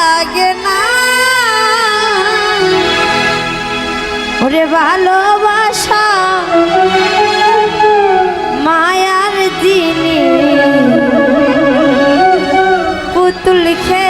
লাগে না। ওরে ভালোবাসা মায়ার দিন পুতুল খেয়ে